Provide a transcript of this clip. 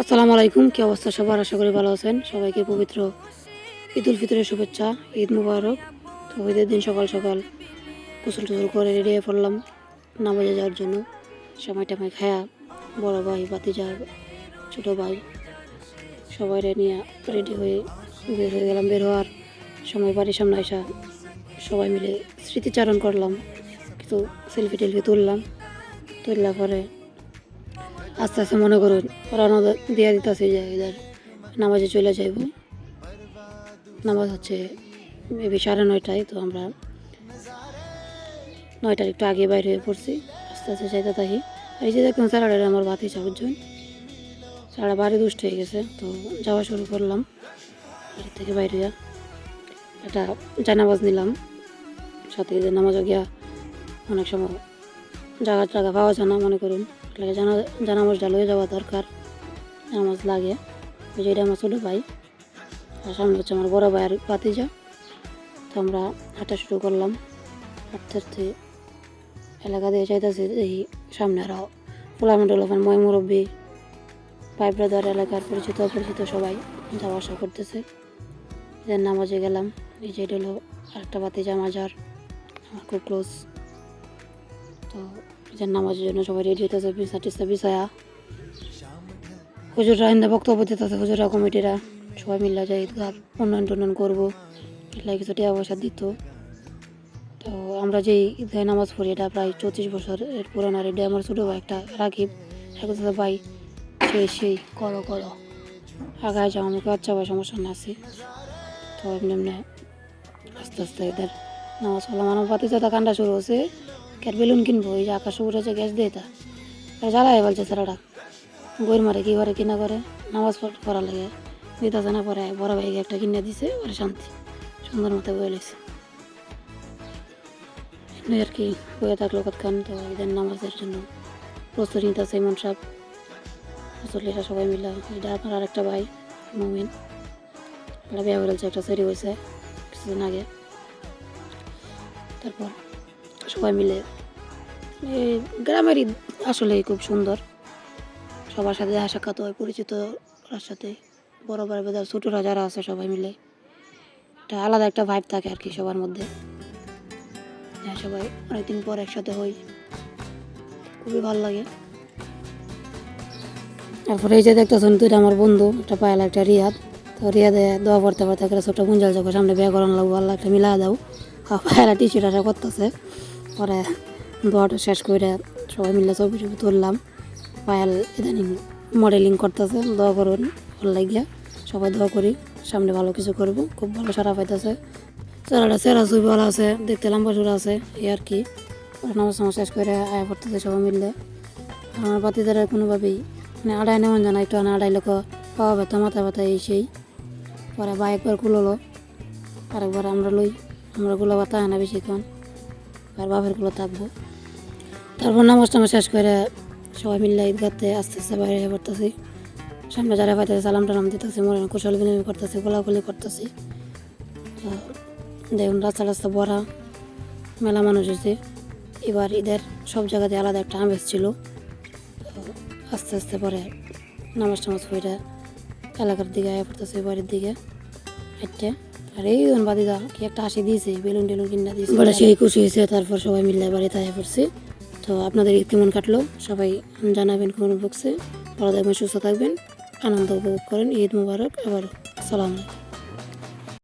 আসসালামু আলাইকুম, কি অবস্থা সবার? আশা করি ভালো আছেন। সবাইকে পবিত্র ঈদ উল ফিতরের শুভেচ্ছা, ঈদ মুবারক। তো ঈদের দিন সকাল সকাল গোসল টুসল করে রেডি হয়ে পড়লাম নামাজে যাওয়ার জন্য। সময় টামায় খায়া বড় ভাই বাতি ভাতিজা, ছোটো ভাই সবাই নিয়ে রেডি হয়ে বের হয়ে গেলাম, বের হওয়ার সময় বাড়ির সামনে আসা সবাই মিলে স্মৃতিচারণ করলাম। কিছু সেলফি টেলফি তুললাম। তুললার পরে আস্তে আস্তে মনে করুন রওনা দিয়ে দিতেছে যে এদের নামাজে চলে যাইব। নামাজ হচ্ছে মেবি সাড়ে নয়টায়, তো আমরা নয়টার একটু আগে বাইরে হয়ে পড়ছি। আস্তে আস্তে চাইতে থাকি। এই যে দেখুন স্যালাডের আমার বাতি বুঝছেন সারা বাড়ি দুষ্ট হয়ে গেছে, তো যাওয়া শুরু করলাম। বাড়ি থেকে বাইরে। একটা জানাবাজ নিলাম। সাথে যে নামাজও গিয়া অনেক সময় জায়গা টাগা পাওয়া যায় না, মনে করুন। লাগে জানা জানামাজ ডাল হয়ে যাওয়া দরকার জানামাজ লাগে। ওই যে এটা আমার ছোটো ভাই, আর সামনে হচ্ছে আমার বড় ভাইয়ের ভাতিজা। তো আমরা হাঁটা শুরু করলাম। হাঁটতে হাঁটতে এলাকা দিয়ে চাইতেছি এই সামনে আরও ফুলামন্ডল ওখানে ময় মুরব্বী, ভাই ব্রাদার এলাকার পরিচিত, অপরিচিত সবাই যাওয়া আসা করতেছে। এদের নামাজে গেলাম। এই যে এটা হলো আরেকটা ভাতিজা মাজার আমার খুব ক্লোজ তো এদের নামাজের জন্য সবাই রেডি হতেছে বিছা টিসা বিছায়া হুজুররা ইন্দা বক্তব্য দিতেছে হুজুরা কমিটিরা। সবাই মিলে যাই ঈদগাহ উন্নয়ন টুন্নয়ন করব। এগুলা কিছু টাকা পয়সা দিত। তো আমরা যেই ঈদগাহ নামাজ পড়ি, এটা প্রায় চৌত্রিশ বছরের পুরানো। আর এটা আমার ছোটো ভাই, একটা রাকিব। একসাথে ভাই, সেই সেই, করো করো। আগায় যাও আমাকে আচ্ছা ভাই, সমস্যা না আছে তো এমনি এমনি আস্তে আস্তে এদের নামাজ পড়লাম। আমার পাতি যাতা কান্ডা শুরু হচ্ছে ক্যাট বেলুন কিনবো, এই যে আকাশ উঠেছে গ্যাস দিয়ে তা। জ্বালাই বলছে স্যারাটা গইর মারে কি করে কিনা করে, নামাজ পড়- লাগে। দিতেছে না পরে, বড় ভাইকে একটা কিনে দিছে, ওরে শান্তি, সুন্দর মতো বয়ে এমনি আর কি, বয়ে থাকল কতক্ষণ তো এদের নামাজের জন্য। প্রস্তুতি নিতেছে ইমন সাহেব। মুসল্লিরা সবাই মিলে, এটা আপনার আরেকটা ভাই, মমিন। একটা বিয়ে করেছে, একটা সেরি হয়েছে, কিছুদিন আগে। তারপর সবাই মিলে। গ্রামের ঈদ আসলেই খুব সুন্দর। সবার সাথে দেখা সাক্ষাৎ হয়, পরিচিত সাথে। বড় বড় বেদার ছোটরা যারা আছে সবাই মিলে। একটা আলাদা একটা ভাইব থাকে আর কি সবার মধ্যে। হ্যাঁ সবাই অনেকদিন পর একসাথে হই। খুবই ভালো লাগে। তারপরে এই যে দেখতেছেন দুইটা আমার বন্ধু, একটা পায়লা, একটা রিয়াদ। তো রিয়াদে দোয়া পড়তে পড়তে একটা ছোটো গুঞ্জাল যখন সামনে বিয়ে লাগবো, আল্লাহ একটা মিলা দাও। পায়লা টি শার্ট আশা করতেছে। পরে দোয়াটা শেষ করে সবাই মিলে ছবি ছবি তুললাম। পায়াল ইদানিং মডেলিং করতেছে, দোয়া করুন, ভালো লাগিয়া। সবাই দোয়া করি, সামনে ভালো কিছু করব, খুব ভালো সারা পাইতেছে। চেহারাটা চেহারা ছবি ভালো আছে, দেখতে লম্বা সুরা আছে, এই আর কি। নামাজ শেষ করে আয়া পড়তেছে সবাই মিললে আমার বাতিদারা কোনোভাবেই মানে আড়াই নেমন জানা একটু আড়াই লোক পাওয়া ব্যথা, মাথা ব্যথা, এই সেই। পরে বা একবার কুলোলো আরেকবার আমরা লই, আমরা গুলো হয় না বেশিক্ষণ। আর বাপেরগুলো থাকব। তারপর নামাজ টামাজ শেষ করে সবাই মিলে ঈদগাতে আস্তে আস্তে বাইরে পড়তেছি। সামনে যারা পাইতেছে সালাম টালাম দিতেছে মনে কুশল বিনিময় করতেছে, গোলাগুলি করতেছি। দেখুন, রাস্তা রাস্তা ভরা, মেলা মানুষ হয়েছে এবার ঈদের সব জায়গাতে আলাদা একটা আমেজ ছিল। আস্তে আস্তে পরে নামাজ টামাজ হইরা এলাকার দিকে আয়া পড়তেছে, বাড়ির দিকে। হাঁটতে। আর বাদি দা কি একটা হাসি দিয়েছে, বেলুন টেলুন কিনা দিয়েছে। বড় সেই খুশি হয়েছে, তারপর সবাই মিলে বাড়িতে আয়া পড়ছে। তো আপনাদের ঈদ কেমন কাটলো? সবাই জানাবেন কমেন্ট বক্সে ভালো থাকবেন, সুস্থ থাকবেন। আনন্দ উপভোগ করেন, ঈদ মুবারক। আবার সালাম আলাইকুম।